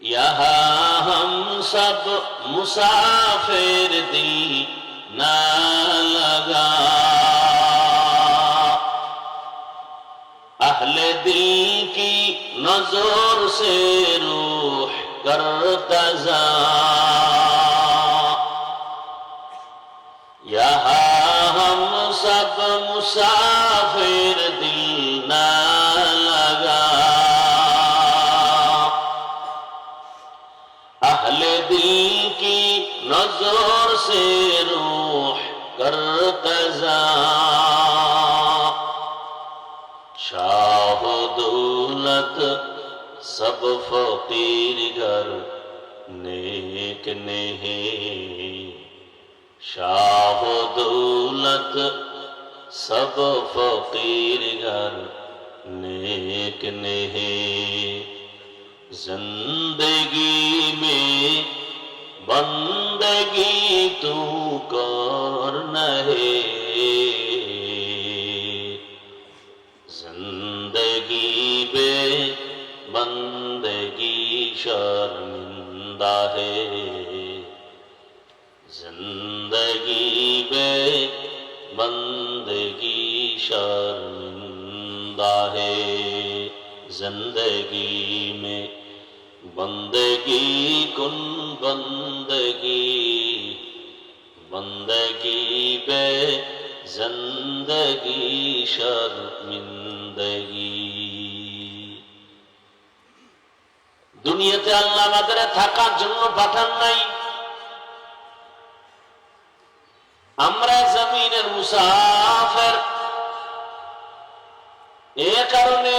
یہاں ہم سب مسافر دل نہ لگا اہل دل کی نظر سے روح کر تزا یہاں ہم سب مسافر نظر سے روح کر قضا شاہ دولت سب فقیر گھر نیک نہیں شاہ دولت سب فقیر گھر نیک نہیں زندگی तू कर नहे जिंदगी बे बंदगी शर्मिंदा है जिंदगी बे बंदगी शर्मिंदा है जिंदगी में बंदगी कुन बंदगी کی بے زندگی শর্মিন্দগি দুনিয়াতে আল্লাহ আমাদের থাকার জন্য পাঠান নাই আমরা জমিনের মুসাফের এ কারণে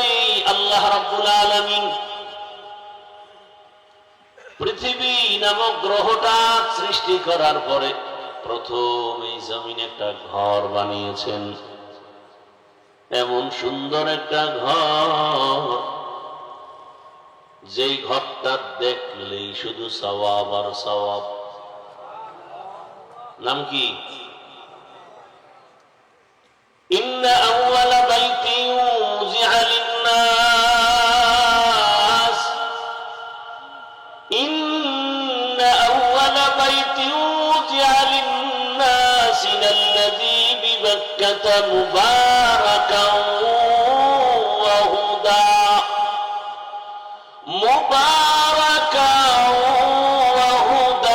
আল্লাহ রব্বুল আলমিন পৃথিবী নামক গ্রহটা সৃষ্টি করার পরে প্রথম এই জমিনে একটা ঘর বানিয়েছেন। এমন সুন্দর একটা ঘর। যেই ঘরটা দেখলেই শুধু সওয়াব আর সওয়াব। নাম কি? ইন্না আউয়ালা বাইতি উযিআ লিন-নাস। ইন্না আউয়ালা বাইতি উযিআ ببكة مباركا وهدى مباركا وهدى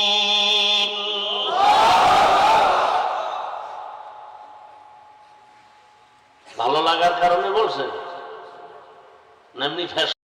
للعالمين ভালো লাগার কারণে বলছেন না এমনি